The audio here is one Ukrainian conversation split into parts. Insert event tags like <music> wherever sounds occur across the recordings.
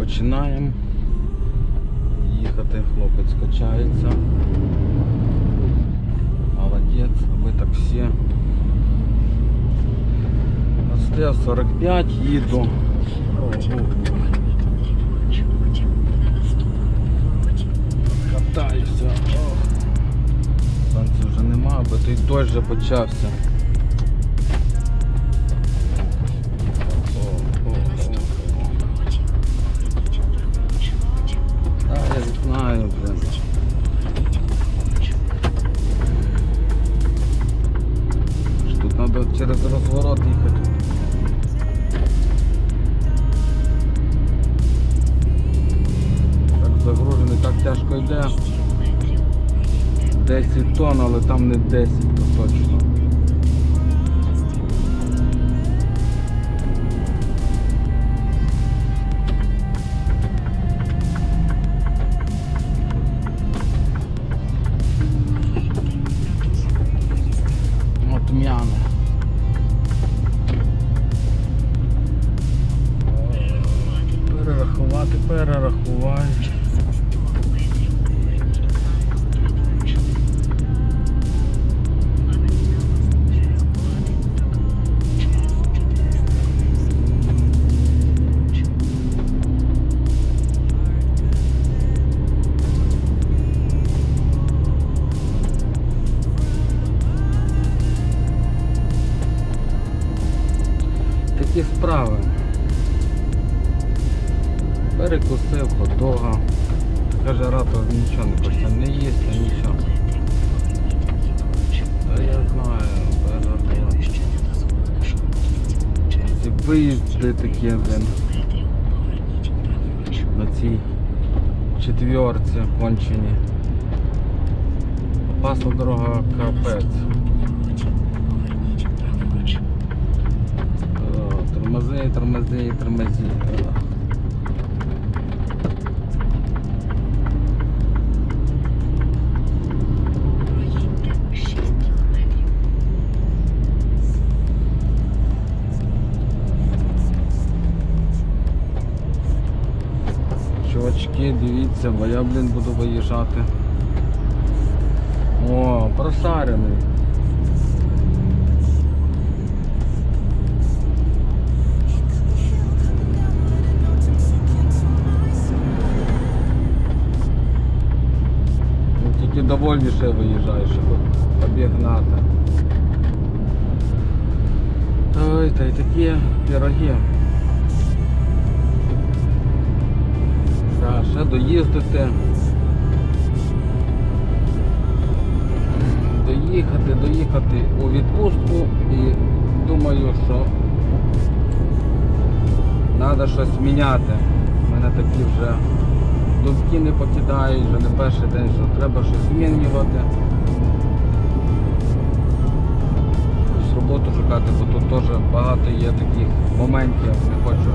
починаємо їхати, хлопець качається. Молодець, ви так всі. СТ 45 їду. Катаюся. Сонця вже нема, бо той дощ вже почався. Розворот їхати. Так загружений, так тяжко йде. 10 тонн, але там не 10, то точно. Перерахувати. Такі справи. Перекусив хот-дога. Каже, рато нічого не хочеться, не їсти, нічого. Та я знаю. Ці виїзди такі, блин. На цій четвірці кончені. Опасна дорога капець. Тормози, тормози, тормози. О. Чувачки, дивіться, бо я, блін, буду виїжджати. О, прошарений. Ну, Тільки довольніше виїжджаєш, щоб обігнати. Ой, та й такі пироги. Ще доїздити. Доїхати, доїхати у відпустку і думаю, що треба щось міняти. У мене такі вже думки не покидають, вже не перший день, що треба щось змінювати. Роботу шукати, бо тут теж багато є таких моментів, не хочу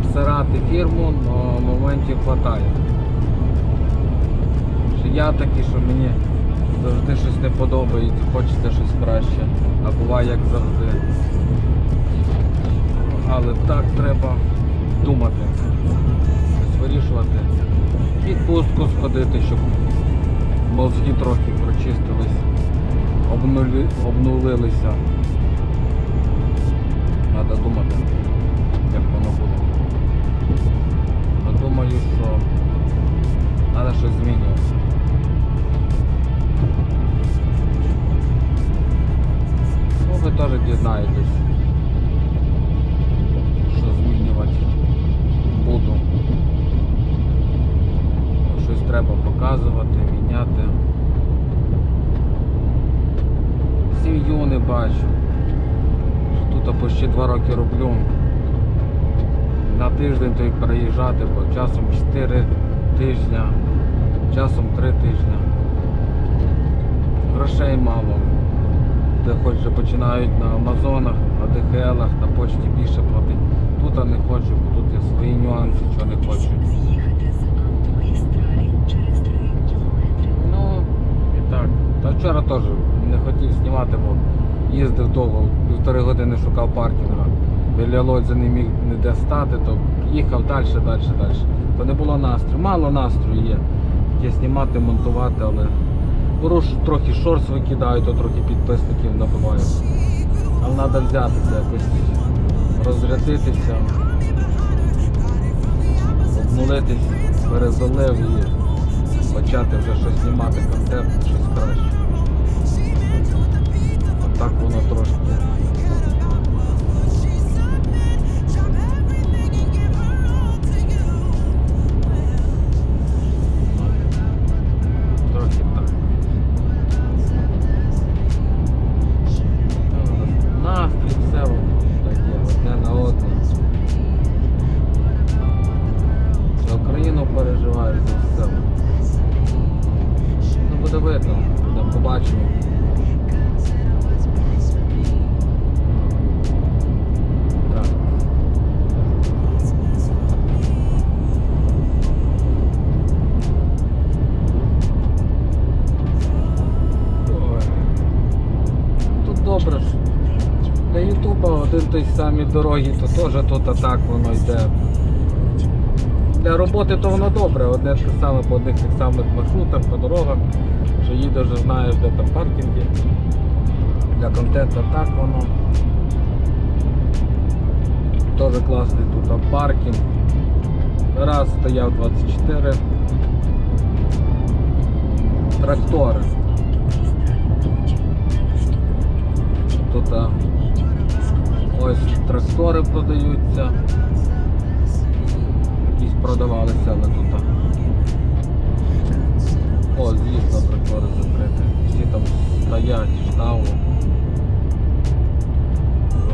обсирати фірму, але моментів вистачає. Я такий, що мені завжди щось не подобається, хочеться щось краще, а буває як завжди. Але так треба думати, вирішувати. Відпустку сходити, щоб мозги трохи прочистились, обнули, обнулилися. Треба думати, Думаю, що треба щось змінювати. Ну, ви теж дізнаєтесь, що змінювати буду. Щось треба показувати, міняти. Сім'ю не бачу. Тут почти два роки роблю на тиждень то й переїжджати, бо часом 4 тижня, часом 3 тижні. Грошей мало. Де хоч починають на Амазонах, на ДХЛах, на почті більше платить. Тут я не хочу, бо тут є свої нюанси, що не хочу. З'їхати з автомагістралі через 3 кілометри. Ну, і так. Та вчора теж не хотів знімати, бо їздив довго, півтори години шукав паркінга. Біля Лодзя не міг ніде стати, то їхав далі, далі, далі. То не було настрою. Мало настрою є. Є знімати, монтувати, але беру трохи шорс викидаю, то трохи підписників набиваю. Але треба взятися якось, розрядитися, обнулитись, перезалив і почати вже щось знімати, видно, буде побачимо. Добре. Для Ютуба один той самі дороги, то теж тут а так воно йде. Для роботи то воно добре, одне те саме по одних тих самих маршрутах, по дорогах, що їдеш, знаєш, де там паркінги. Для контенту так воно. Теж класний тут паркінг. Раз стояв 24. Трактори. Тут ось трактори продаються. Продавалися, але тут. О, звісно, трактори закриті. Всі там стоять, штаву.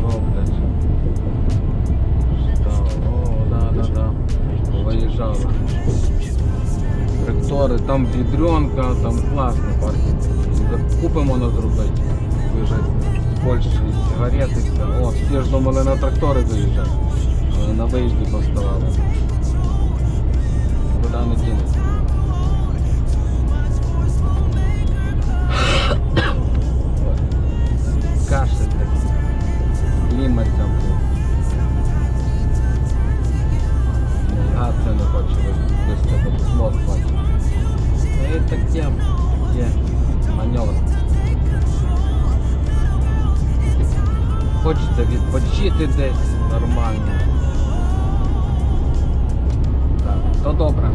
Роблять. Штаву. О, да, да, да. Виїжджали. Трактори, там відренка, там класний паркінг. Купимо на зробити. Виїжджати з Польщі, сигарети. О, всі ж думали на трактори заїжджати. Але на виїзді поставали. Куди <coughs> не дінеться. Ой. Кашель такий. Клімат там. Навігація не хоче вести, бо смог бачить. Ну і таке є маневр. Хочеться відпочити десь нормально. Так, то добре.